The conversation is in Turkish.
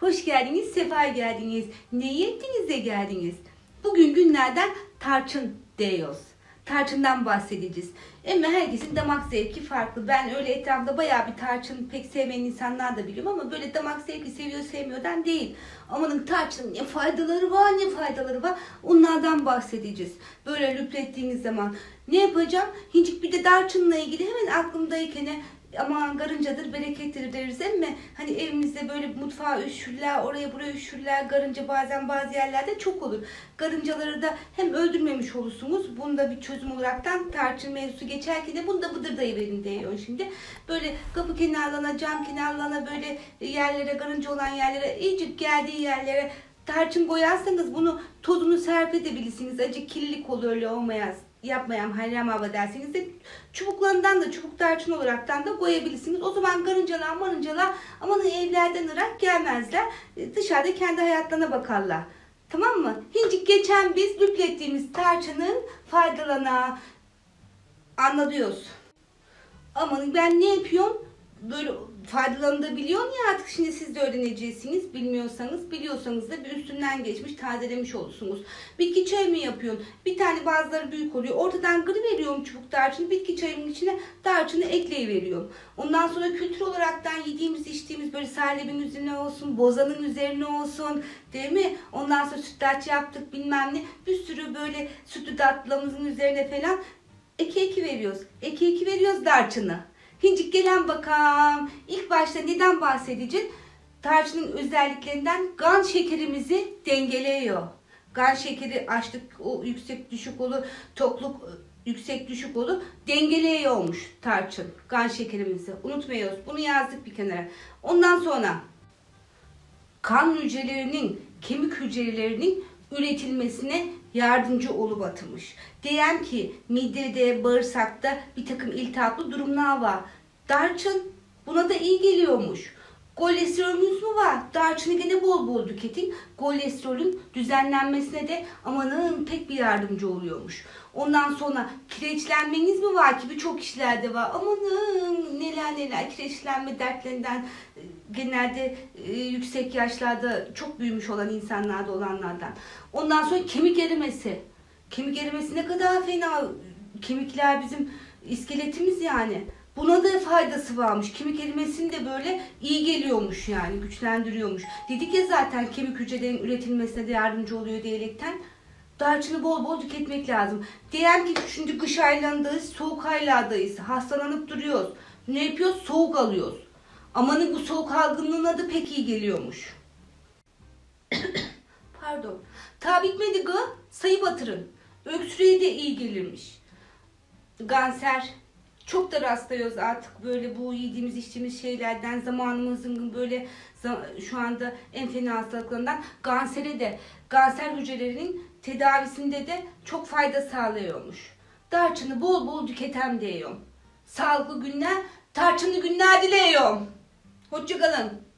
Hoş geldiniz, sefa geldiniz. Ne yettiniz geldiniz. Bugün günlerden tarçın diyoruz. Tarçından bahsedeceğiz. Ama herkesin damak zevki farklı. Ben öyle etrafta bayağı bir tarçın pek sevmeyen insanlar da biliyorum ama böyle damak zevki seviyor sevmiyordan değil. Amanın tarçının ne faydaları var ne faydaları var onlardan bahsedeceğiz. Böyle lüplettiğiniz zaman ne yapacağım? Hincik bir de tarçınla ilgili hemen aklımdayken aman karıncadır berekettir deriz ama hani evimizde böyle mutfağa üşürler oraya buraya üşürler karınca bazen bazı yerlerde çok olur. Karıncaları da hem öldürmemiş olursunuz bunda bir çözüm olaraktan tarçın mevzusu geçerken de bunu da bıdırdayıverin diyor şimdi. Böyle kapı kenarlarına cam kenarlarına böyle yerlere karınca olan yerlere iyice geldiği yerlere tarçın koyarsanız bunu tozunu serpedebilirsiniz. Acı kirlilik olur öyle olmayaz yapmayan haram hava derseniz de çubuklarından da çubuk tarçın olaraktan da koyabilirsiniz. O zaman karıncalar marıncalar aman evlerden ırak gelmezler. E, Dışarıda kendi hayatlarına bakarlar. Tamam mı? Hincik geçen biz lüplettiğimiz tarçının faydalana anlatıyoruz. Aman ben ne yapıyorum? Böyle faydalarını da biliyorsun ya artık şimdi siz de öğreneceksiniz. Bilmiyorsanız biliyorsanız da bir üstünden geçmiş tazelemiş olursunuz. Bitki çayı mı yapıyorsun? Bir tane bazıları büyük oluyor. Ortadan kırı veriyorum çubuk tarçını. Bitki çayının içine tarçını ekleyiveriyorum. Ondan sonra kültür olaraktan yediğimiz içtiğimiz böyle salebin üzerine olsun, bozanın üzerine olsun değil mi? Ondan sonra sütlaç yaptık bilmem ne. Bir sürü böyle sütlü tatlılarımızın üzerine falan eki eki veriyoruz. Eki eki veriyoruz tarçını. Hincik gelen bakalım. İlk başta neden bahsedeceğiz? Tarçının özelliklerinden kan şekerimizi dengeliyor. Kan şekeri açlık o yüksek düşük olur, tokluk e, yüksek düşük olur. Dengeliyormuş tarçın kan şekerimizi. Unutmuyoruz. Bunu yazdık bir kenara. Ondan sonra kan hücrelerinin, kemik hücrelerinin üretilmesine yardımcı olup atılmış. Diyen ki midede, bağırsakta bir takım iltihaplı durumlar var. Darçın buna da iyi geliyormuş. Kolesterolümüz mü var? Darçını gene bol bol tüketin. Kolesterolün düzenlenmesine de amanın pek bir yardımcı oluyormuş. Ondan sonra kireçlenmeniz mi var ki birçok kişilerde var. Amanın neler neler kireçlenme dertlerinden e, genelde e, yüksek yaşlarda çok büyümüş olan insanlarda olanlardan. Ondan sonra kemik erimesi. Kemik erimesi ne kadar fena. Kemikler bizim iskeletimiz yani. Buna da faydası varmış. Kemik erimesini de böyle iyi geliyormuş yani güçlendiriyormuş. Dedik ya zaten kemik hücrelerin üretilmesine de yardımcı oluyor diyerekten. Darçını bol bol tüketmek lazım. Diyelim ki şimdi kış aylarındayız, soğuk aylardayız. Hastalanıp duruyoruz. Ne yapıyoruz? Soğuk alıyoruz. Amanın bu soğuk algınlığına da pek iyi geliyormuş. Pardon. Ta bitmedi gı. Sayı batırın. Öksürüğe de iyi gelirmiş. Kanser. Çok da rastlıyoruz artık böyle bu yediğimiz içtiğimiz şeylerden zamanımızın böyle şu anda en fena hastalıklarından kansere de kanser hücrelerinin tedavisinde de çok fayda sağlıyormuş. Tarçını bol bol tüketem diyorum. Sağlıklı günler, tarçınlı günler diliyorum. Hoşçakalın.